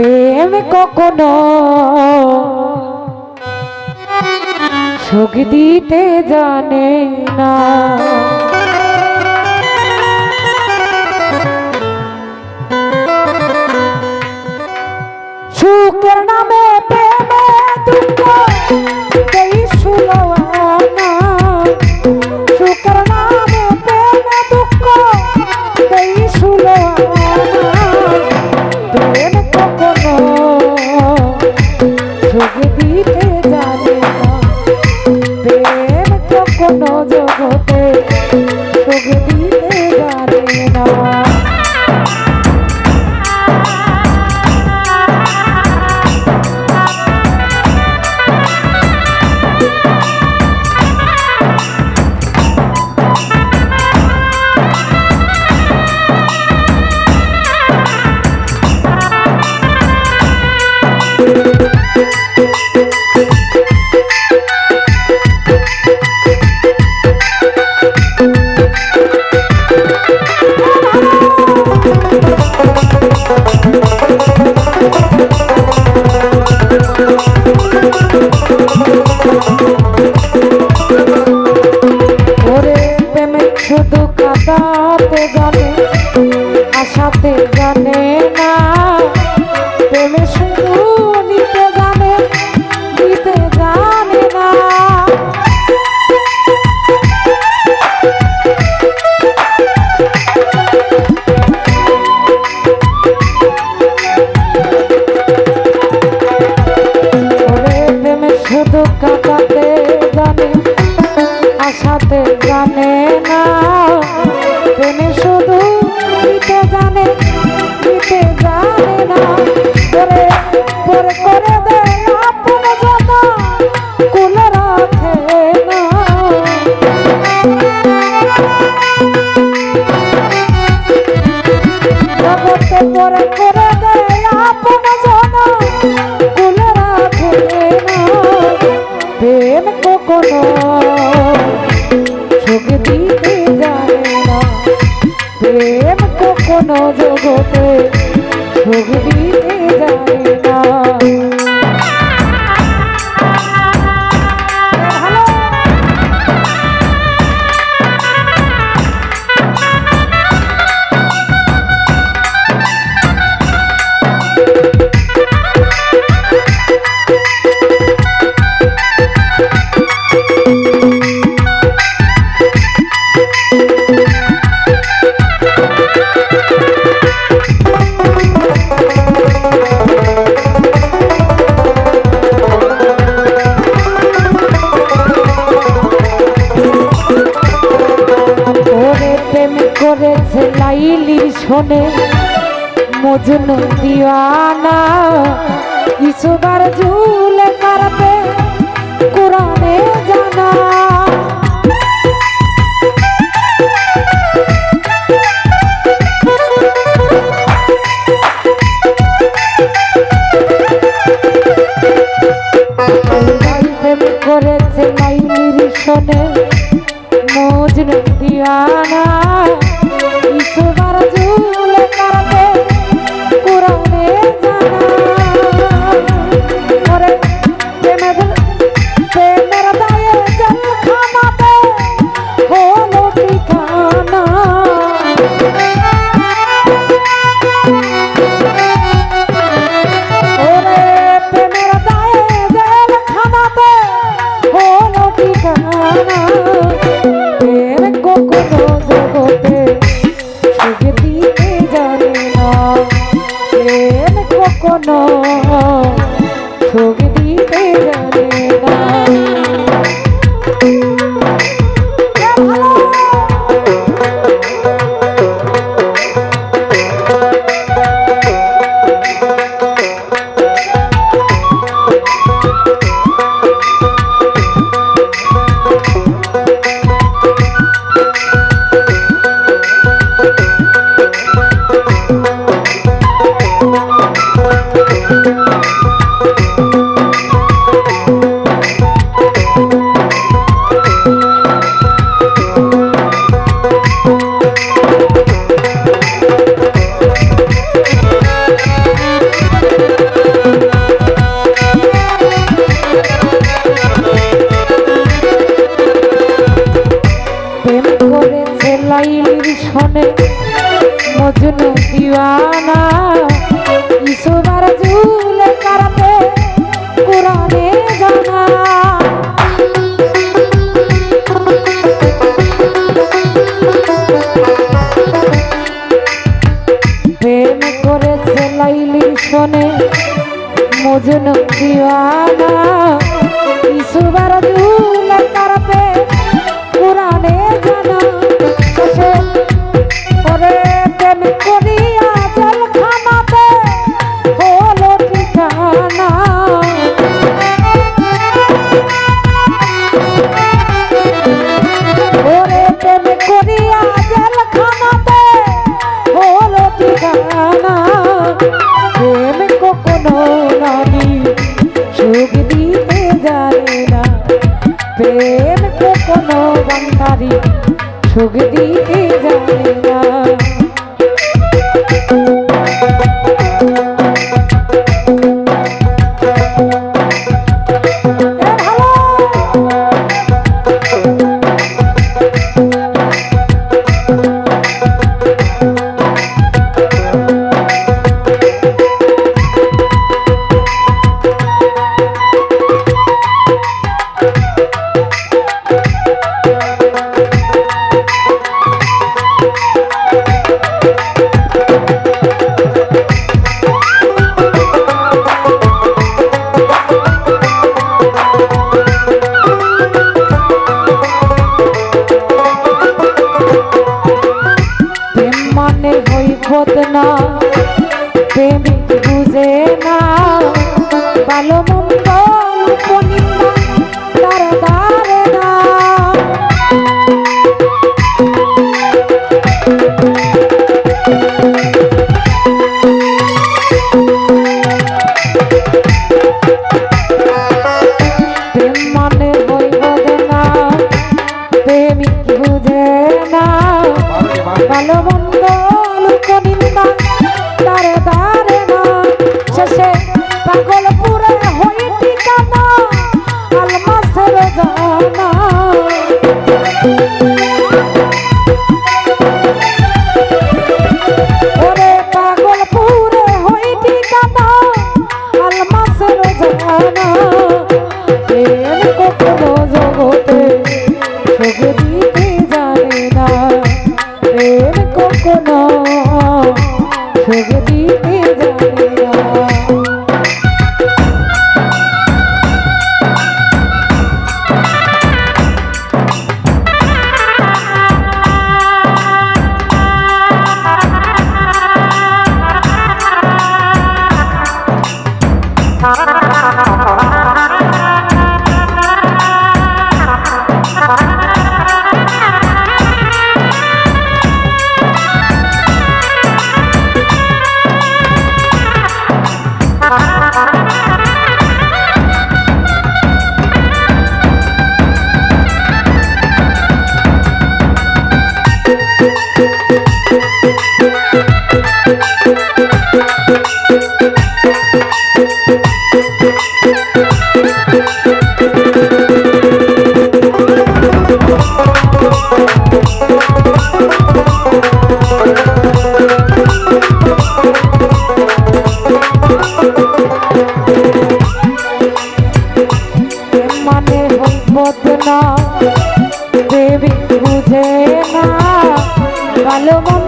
প্রেম কখনো সুখ দিতে জানে না। সুখের নামে আশাতে জানে আশাতে জানে না প্রেমে কোনো সুখে দিতে জানে না। প্রেম জগতে প্রেম করেছে লাইলি শোনে মজনু দিওয়ানা। ইসুবার ঝুলে কারবে কোরআনে জানা। করেছে লাইলির শোনে দিওয়ানা ইসুবার জুলে কারাতে কুরানে জানা। প্রেম করেছে লাইলি শোনে মজুন দিওয়ানা প্রেম কখনো বান্ধারি সুখ দিতে যায় না ভালোবাসা